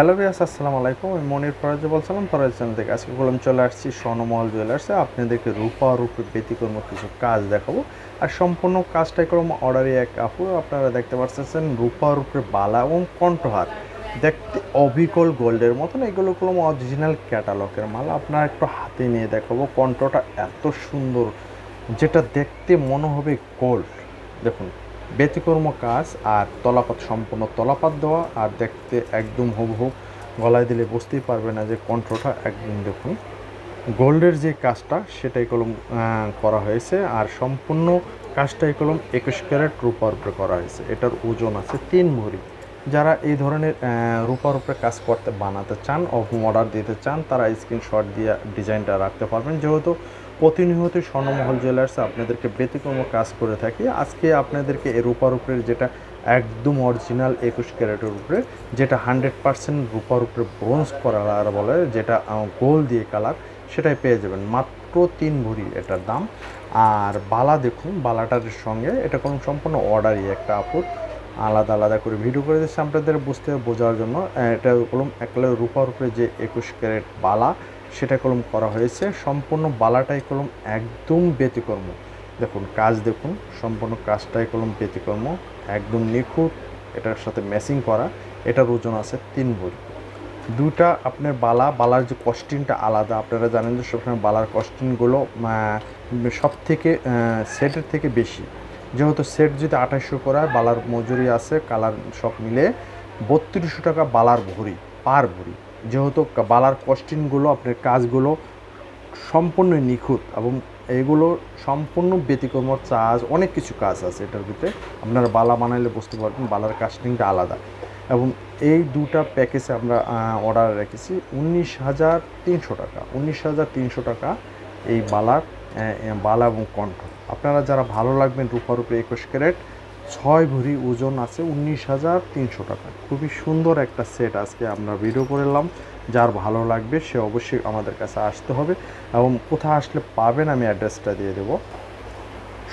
Hello বিয়াস আসসালামু আলাইকুম। আমি মনির ফরাজ বলছিলাম, ফরাজ চ্যানেল থেকে আজকে বললাম, চলে আসছি স্বর্ণমহল জুয়েলার্সে আপনাদেরকে রূপা রূপে ব্যতিক্রম কিছু কাজ দেখাবো। আর সম্পূর্ণ কাজটাই করব অর্ডারে এক আপু আপনারা দেখতে পাচ্ছেন রূপা রূপে বালা এবং কণ্ঠহার। দেখতে অবিকল গোল্ডের মতন। এগুলো কোনো অরিজিনাল ক্যাটালগের মাল। আপনারা একটু হাতে নিয়ে দেখাবো কণ্ঠটা এত সুন্দর, যেটা দেখতে মনে হবে গোল্ড দেখুন ব্যতিকর্ম কাজ আর তলাপাত সম্পূর্ণ তলাপাত দেওয়া আর দেখতে একদম হুবহু গলায় দিলে বুঝতেই পারবে না যে কণ্ঠটা একদম দেখুন। গোল্ডের যে কাজটা, সেটাই কলম করা হয়েছে আর সম্পূর্ণ কাজটাই কলম একুশ ক্যারেট রূপার করা হয়েছে। এটার ওজন আছে তিন ভরি যারা এই ধরনের রূপার উপরে কাজ করতে বানাতে চান অর্ডার দিতে চান, তারা স্ক্রিনশট দিয়ে ডিজাইনটা রাখতে পারবেন। যেহেতু প্রতিনিয়ত স্বর্ণমহল জুয়েলার্সে আপনাদেরকে ব্যতিক্রম কাজ করে থাকি, আজকে আপনাদেরকে এই রূপার উপরে যেটা একদম অরিজিনাল একুশ ক্যারেটের উপরে, যেটা হান্ড্রেড পার্সেন্ট রূপার উপরে ব্রোঞ্জ করা বলে, যেটা গোল দিয়ে কালার সেটাই পেয়ে যাবেন। মাত্র তিন ভরি এটার দাম। আর বালা দেখুন, বালাটার সঙ্গে এটা কোনো সম্পূর্ণ অর্ডারই একটা আপুর আলাদা আলাদা করে ভিডিও করে দিচ্ছে আপনাদের বুঝতে বোঝার জন্য। এটা কলম একলা রূপার উপরে যে একুশ ক্যারেট বালা, সেটা কলম করা হয়েছে। সম্পূর্ণ বালাটাই কলম একদম ব্যতিকর্ম। দেখুন, কাজ দেখুন, সম্পূর্ণ কাজটাই কলম ব্যতিকর্ম, একদম নিখুঁত, এটার সাথে ম্যাচিং করা, এটার ওজন আছে তিন ভরি। দুটা আপনার বালা, বালার যে কস্টিংটা আলাদা। আপনারা জানেন যে সবসময় বালার কস্টিংগুলো সব থেকে সেটের থেকে বেশি। যেহেতু সেট যদি আঠাশশো করা, বালার মজুরি আছে কালার সব মিলে বত্রিশশো টাকা বালার ভরি পার ভরি। যেহেতু বালার কস্টিংগুলো আপনার কাজগুলো সম্পূর্ণ নিখুঁত এবং এগুলো সম্পূর্ণ ব্যতিক্রম চার্জ, অনেক কিছু কাজ আছে এটার ভিতরে। আপনারা বালা বানাইলে বুঝতে পারবেন, বালার কাস্টিংটা আলাদা। এবং এই দুটা প্যাকেজে আমরা অর্ডার রেখেছি, উনিশ হাজার তিনশো টাকা, উনিশ হাজার তিনশো টাকা এই বালার বালা এবং কণ্ঠ। আপনারা যারা ভালো লাগবেন রূপার উপরে একুশ ক্যারেট, ছয় ভরি ওজন আছে উনিশ হাজার তিনশো টাকা। খুবই সুন্দর একটা সেট আজকে আমরা ভিডিও করলাম যার ভালো লাগবে সে অবশ্যই আমাদের কাছে আসতে হবে এবং কোথায় আসলে পাবেন আমি অ্যাড্রেসটা দিয়ে দেবো।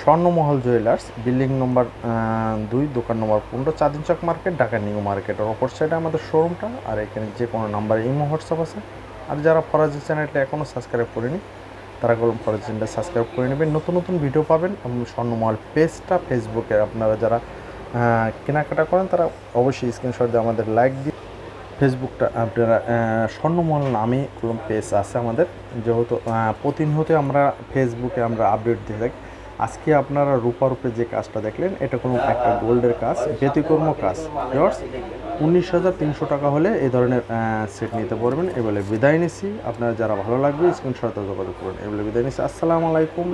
স্বর্ণমহল জুয়েলার্স, বিল্ডিং নম্বর দুই, দোকান নম্বর পনেরো, চাঁদিন চক মার্কেট, ঢাকা নিউ মার্কেটের অপর সাইডে আমাদের শোরুমটা আর এখানে যে কোনো নাম্বারে ইমো, হোয়াটসঅ্যাপ আছে। আর যারা ফরাজি চ্যানেলটা এখনও সাবস্ক্রাইব করেনি তারা কলম ফরাজি চ্যানেলটা সাবস্ক্রাইব করে নেবেন। নতুন নতুন ভিডিও পাবেন। এবং স্বর্ণমহল পেজটা ফেসবুকে আপনারা যারা কেনাকাটা করেন, তারা অবশ্যই স্ক্রিনশট দিয়ে আমাদের লাইক দিয়ে ফেসবুকটা আপনারা স্বর্ণমহল নামে কলম পেজ আছে আমাদের। যেহেতু প্রতিনিয়ত আমরা ফেসবুকে আমরা আপডেট দিয়ে থাকি। আজকে আপনারা রূপার উপরে যে কাজটা দেখলেন, এটা কোনো একটা গোল্ডের কাজ, ব্যতিক্রম কাজ। উনিশ হাজার তিনশো টাকা হলে এই ধরনের সেট নিতে পারবেন। এবারে বিদায় নিচ্ছি। আপনারা যারা ভালো লাগবে স্ক্রিনশটে যোগাযোগ করুন। এবারে বিদায় নিচ্ছি। আসসালামু আলাইকুম।